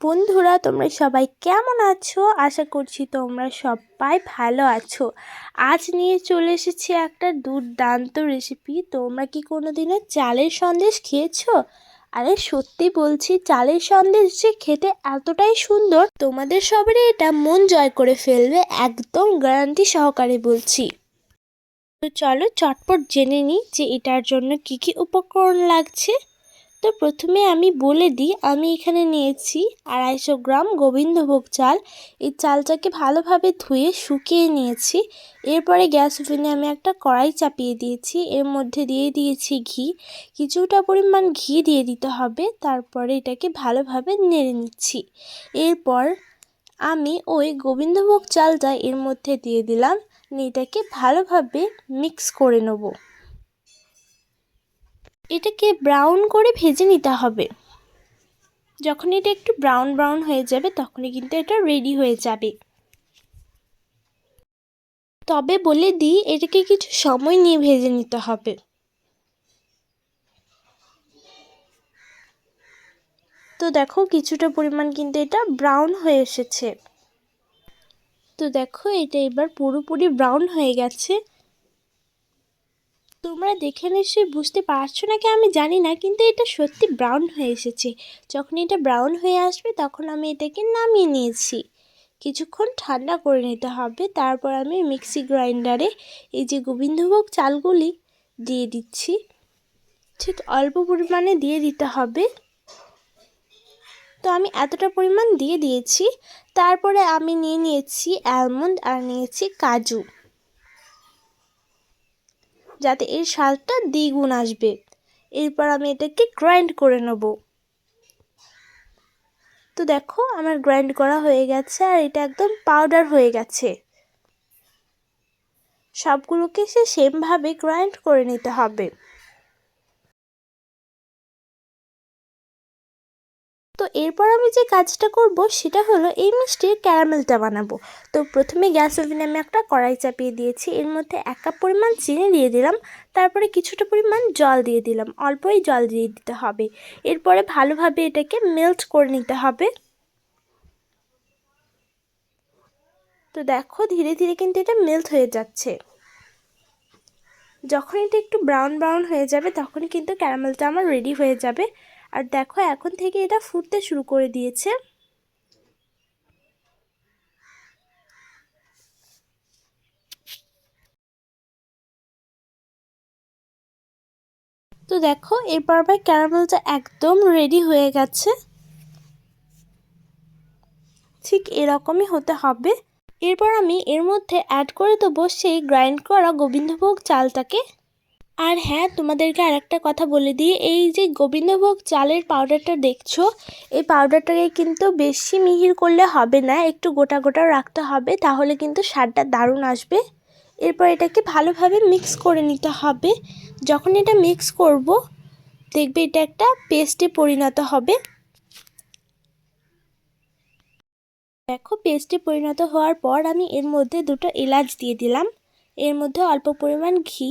বন্ধুরা, তোমরা সবাই কেমন আছো? আশা করছি তোমরা সবাই ভালো আছো। আজ নিয়ে চলে এসেছি একটা দুর্দান্ত রেসিপি তোমরা কি কোনো দিনও চালের সন্দেশ খেয়েছো? আরে, সত্যি বলছি, চালের সন্দেশ যে খেতে এতটাই সুন্দর, তোমাদের সবারই এটা মন জয় করে ফেলবে, একদম গ্যারান্টি সহকারে বলছি। তো চলো চটপট জেনে নিই যে এটার জন্য কি কি উপকরণ লাগছে। তো প্রথমে আমি বলে দিই, আমি এখানে নিয়েছি আড়াইশো গ্রাম গোবিন্দভোগ চাল। এই চালটাকে ভালোভাবে ধুয়ে শুকিয়ে নিয়েছি। এরপরে গ্যাস ওভেনে আমি একটা কড়াই চাপিয়ে দিয়েছি। এর মধ্যে দিয়ে দিয়েছি ঘি। কিছুটা পরিমাণ ঘি দিয়ে দিতে হবে, তারপরে এটাকে ভালোভাবে নেড়ে নিচ্ছি। এরপর আমি ওই গোবিন্দভোগ চালটা এর মধ্যে দিয়ে দিলাম। এটাকে ভালোভাবে মিক্স করে নেব। এটাকে ব্রাউন করে ভেজে নিতে হবে। যখন এটা একটু ব্রাউন ব্রাউন হয়ে যাবে, তখনই কিন্তু এটা রেডি হয়ে যাবে। তবে বলে দিই, এটাকে কিছু সময় নিয়ে ভেজে নিতে হবে। তো দেখো, কিছুটা পরিমাণ কিন্তু এটা ব্রাউন হয়ে এসেছে। তো দেখো, এটা এবার পুরোপুরি ব্রাউন হয়ে গেছে। তোমরা দেখে নিশ্চয়ই বুঝতে পারছ নাকি আমি জানি না, কিন্তু এটা সত্যি ব্রাউন হয়ে এসেছে। যখন এটা ব্রাউন হয়ে আসবে, তখন আমি এটাকে নামিয়ে নিয়েছি। কিছুক্ষণ ঠান্ডা করে নিতে হবে, তারপর আমি মিক্সি গ্রাইন্ডারে এই যে গোবিন্দভোগ চালগুলি দিয়ে দিচ্ছি। ঠিক অল্প পরিমাণে দিয়ে দিতে হবে। তো আমি এতটা পরিমাণ দিয়ে দিয়েছি। তারপরে আমি নিয়ে নিয়েছি অ্যালমন্ড আর নিয়েছি কাজু। যাতে এর স্বাদটা দ্বিগুণ আসবে। এরপর আমি এটাকে গ্রাইন্ড করে নেব। তো দেখো, আমার গ্রাইন্ড করা হয়ে গেছে আর এটা একদম পাউডার হয়ে গেছে। সবগুলোকে সে সেমভাবে গ্রাইন্ড করে নিতে হবে। তো এরপর আমি যে কাজটা করব সেটা হলো এই মিষ্টির ক্যারামেলটা বানাবো। তো প্রথমে গ্যাস ওভেনে আমি একটা কড়াই চাপিয়ে দিয়েছি। এর মধ্যে এক কাপ পরিমাণ চিনি দিয়ে দিলাম। তারপরে কিছুটা পরিমাণ জল দিয়ে দিলাম। অল্পই জল দিয়ে দিতে হবে। এরপরে ভালোভাবে এটাকে মেল্ট করে নিতে হবে। তো দেখো ধীরে ধীরে কিন্তু এটা মেল্ট হয়ে যাচ্ছে। যখন এটা একটু ব্রাউন ব্রাউন হয়ে যাবে তখনই কিন্তু ক্যারামেলটা আমার রেডি হয়ে যাবে। আর দেখো, এখন থেকে এটা ফুটতে শুরু করে দিয়েছে। তো দেখো, এরপর আবার ক্যারামেলটা একদম রেডি হয়ে গেছে। ঠিক এরকমই হতে হবে। এরপর আমি এর মধ্যে অ্যাড করে দেবো সেই গ্রাইন্ড করা গোবিন্দভোগ চালটাকে। আর হ্যাঁ তোমাদেরকে আর একটা কথা বলে দিই। এই যে গোবিন্দভোগ চালের পাউডারটা দেখছ, এই পাউডারটাকে কিন্তু বেশি মিহির করলে হবে না, একটু গোটা গোটা রাখতে হবে, তাহলে কিন্তু স্বাদটা দারুণ আসবে। এরপর এটাকে ভালোভাবে মিক্স করে নিতে হবে। যখন এটা মিক্স করব, দেখবে এটা একটা পেস্টে পরিণত হবে। দেখো পেস্টে পরিণত হওয়ার পর আমি এর মধ্যে দুটো এলাচ দিয়ে দিলাম। এর মধ্যে অল্প পরিমাণ ঘি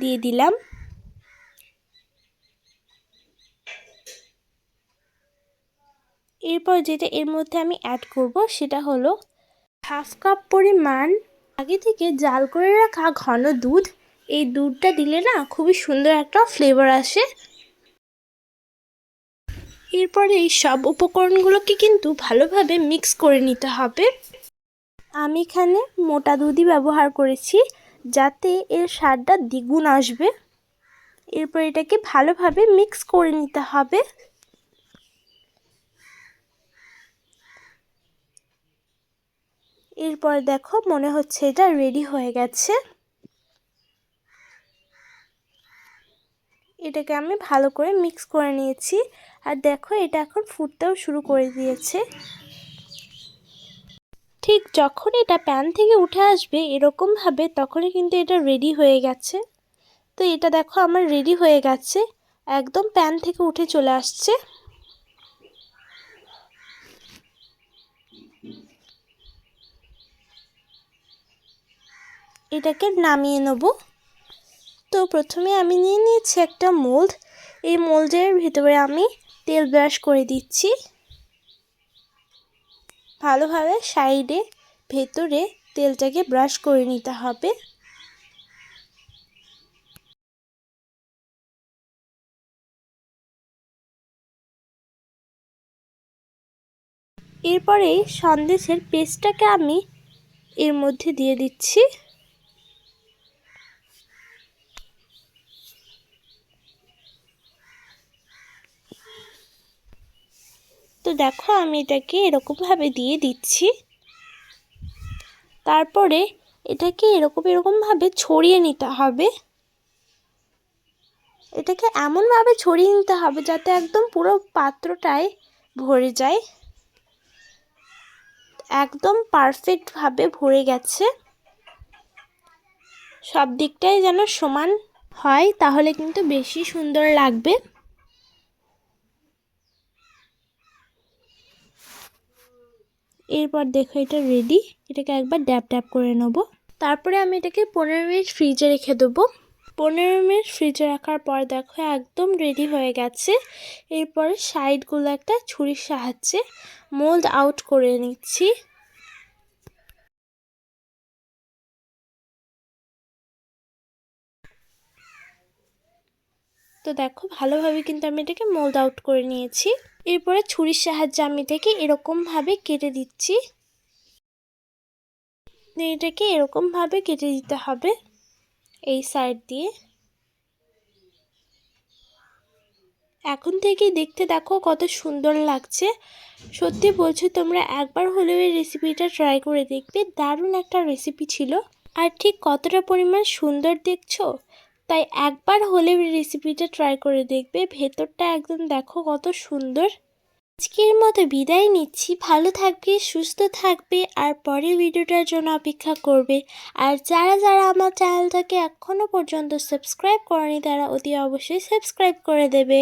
দিয়ে দিলাম। এরপর যেটা এর মধ্যে আমি অ্যাড করব সেটা হলো হাফ কাপ পরিমাণ আগে থেকে জাল করে রাখা ঘন দুধ। এই দুধটা দিলে না খুবই সুন্দর একটা ফ্লেভার আসে। এরপরে এই সব উপকরণগুলোকে কিন্তু ভালোভাবে মিক্স করে নিতে হবে। আমি এখানে মোটা দুধই ব্যবহার করেছি। যাতে এর স্বাদটা দ্বিগুণ আসবে। এরপর এটাকে ভালোভাবে মিক্স করে নিতে হবে। এরপর দেখো মনে হচ্ছে এটা রেডি হয়ে গেছে। এটাকে আমি ভালো করে মিক্স করে নিয়েছি। আর দেখো এটা এখন ফুটতেও শুরু করে দিয়েছে। ঠিক যখন এটা প্যান থেকে উঠে আসবে এরকমভাবে তখনই কিন্তু এটা রেডি হয়ে গেছে। তো এটা দেখো আমার রেডি হয়ে গেছে। একদম প্যান থেকে উঠে চলে আসছে। এটাকে নামিয়ে নেব। তো প্রথমে আমি নিয়ে নিয়েছি একটা মোল্ড এই মোল্ডের ভিতরে আমি তেল ব্রাশ করে দিচ্ছি। ভালোভাবে সাইডে, ভেতরে তেলটাকে ব্রাশ করে নিতে হবে। এরপরে সন্দেশের পেস্টটাকে আমি এর মধ্যে দিয়ে দিচ্ছি। তো দেখো আমি এটাকে এরকমভাবে দিয়ে দিচ্ছি। তারপরে এটাকে এরকম এরকমভাবে ছড়িয়ে নিতে হবে। এটাকে এমনভাবে ছড়িয়ে নিতে হবে যাতে একদম পুরো পাত্রটায় ভরে যায়। একদম পারফেক্টভাবে ভরে গেছে। সব দিকটাই যেন সমান হয়, তাহলে কিন্তু বেশি সুন্দর লাগবে। এরপর দেখো এটা রেডি এটাকে একবার ড্যাপ ড্যাপ করে নেব। তারপরে আমি এটাকে পনেরো মিনিট ফ্রিজে রেখে দেবো। পনেরো মিনিট ফ্রিজে রাখার পর দেখো একদম রেডি হয়ে গেছে। এরপরে সাইডগুলো একটা ছুরির সাহায্যে মোল্ড আউট করে নিচ্ছি। তো দেখো ভালোভাবে কিন্তু আমি এটাকে মোল্ড আউট করে নিয়েছি। এরপরে ছুরির সাহায্যে আমি এটাকে এরকমভাবে কেটে দিচ্ছি। এটাকে এরকমভাবে কেটে দিতে হবে এই সাইড দিয়ে। এখন থেকে দেখতে দেখো কত সুন্দর লাগছে। সত্যি বলছো, তোমরা একবার হলেও এই রেসিপিটা ট্রাই করে দেখবে। দারুণ একটা রেসিপি ছিল। আর ঠিক কতটা পরিমাণ সুন্দর দেখছ? তাই একবার হলে রেসিপিটা ট্রাই করে দেখবে। ভেতরটা একদম দেখো কত সুন্দর। আজকের মতো বিদায় নিচ্ছি। ভালো থাকবে, সুস্থ থাকবে আর পরের ভিডিওটার জন্য অপেক্ষা করবে। আর যারা যারা আমার চ্যানেলটাকে এখনও পর্যন্ত সাবস্ক্রাইব করেনি, তারা অতি অবশ্যই সাবস্ক্রাইব করে দেবে।